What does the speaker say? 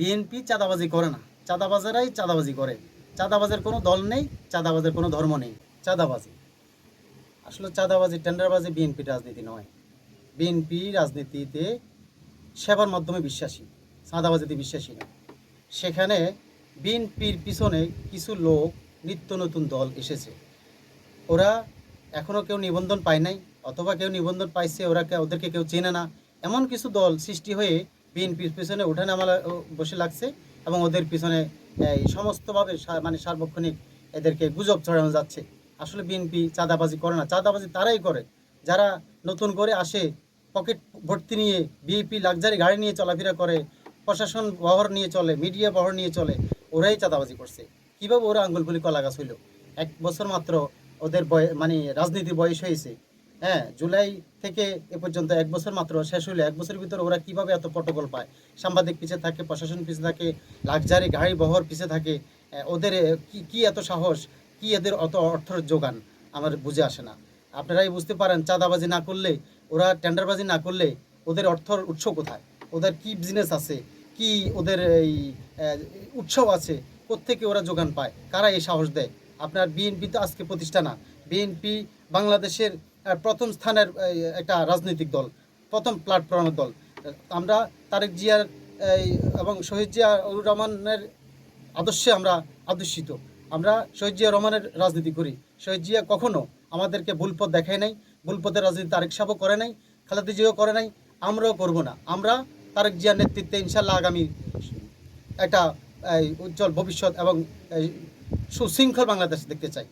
BNP চাঁদাবাজি করে না। চাঁদাবাজারাই চাঁদাবাজি করে। চাঁদাবাজের কোনো দল নেই, চাঁদাবাজের কোনো ধর্ম নেই। চাঁদাবাজি। আসলে চাঁদাবাজি, টেন্ডারবাজি বিএনপি রাজনীতি নয়। বিএনপি রাজনীতিতে সেবার মাধ্যমে বিশ্বাসী, চাঁদাবাজিতে বিশ্বাসী না। সেখানে বিএনপির পিছনে কিছু লোক, নিত্য নতুন দল এসেছে। ওরা এখনও কেউ নিবন্ধন পায় নাই, অথবা কেউ নিবন্ধন পাইছে, ওরা ওদেরকে কেউ চেনে না। এমন কিছু দল সৃষ্টি হয়ে বিএনপির পিছনে উঠানে আমলা বসে লাগছে এবং ওদের পিছনে, এই সমস্তভাবে মানে সার্বক্ষণিক এদেরকে গুজব ছড়ানো যাচ্ছে। আসলে বিএনপি চাঁদাবাজি করে না। চাঁদাবাজি তারাই করে। যারা নতুন করে আসে, পকেট ভর্তি নিয়ে বিএপি লাক্সারি গাড়ি নিয়ে চলাফেরা করে, প্রশাসন বহর নিয়ে চলে, মিডিয়া বহর নিয়ে চলে, ওরাই চাঁদাবাজি করছে। কীভাবে ওরা আঙ্গুল ফুলি কলা গাছ হইল? এক বছর মাত্র ওদের বয় মানে রাজনীতির বয়স হয়েছে। হ্যাঁ জুলাই থেকে এ পর্যন্ত এক বছর মাত্র শেষ হইলে। এক বছরের ভিতরে ওরা কীভাবে এত প্রটোকল পায়? সাংবাদিক পিছে থাকে, প্রশাসন পিছে থাকে লাক্সারি গাড়ি বহর পিছে থাকে। ওদের কি কি এত সাহস? কি এদের অত অর্থের যোগান? আমার বুঝে আসে না। আপনারাই বুঝতে পারেন, চাঁদাবাজি না করলে, ওরা টেন্ডারবাজি না করলে ওদের অর্থর উৎস কোথায়? ওদের কি বিজনেস আছে? কি ওদের এই উৎসব আছে? কোত্থেকে ওরা যোগান পায়? কারা এই সাহস দেয়? আপনার বিএনপি তো আজকে প্রতিষ্ঠা না। বিএনপি বাংলাদেশের প্রথম স্থানের একটা রাজনৈতিক দল, প্রথম প্ল্যাটফর্মের দল। আমরা তারেক জিয়ার এবং শহীদ জিয়া রহমানের আদর্শে আমরা আদর্শিত। আমরা শহীদ জিয়া রহমানের রাজনীতি করি। শহীদ জিয়া কখনো আমাদেরকে ভুল পথ দেখায় নাই, ভুল পথের রাজনীতি তারেক সাহেবও করে নাই, খালেদা জিয়াও করে নাই, আমরাও করব না। আমরা তারেক জিয়ার নেতৃত্বে ইনশাল্লাহ আগামী একটা উজ্জ্বল ভবিষ্যৎ এবং সুশৃঙ্খল বাংলাদেশ দেখতে চাই।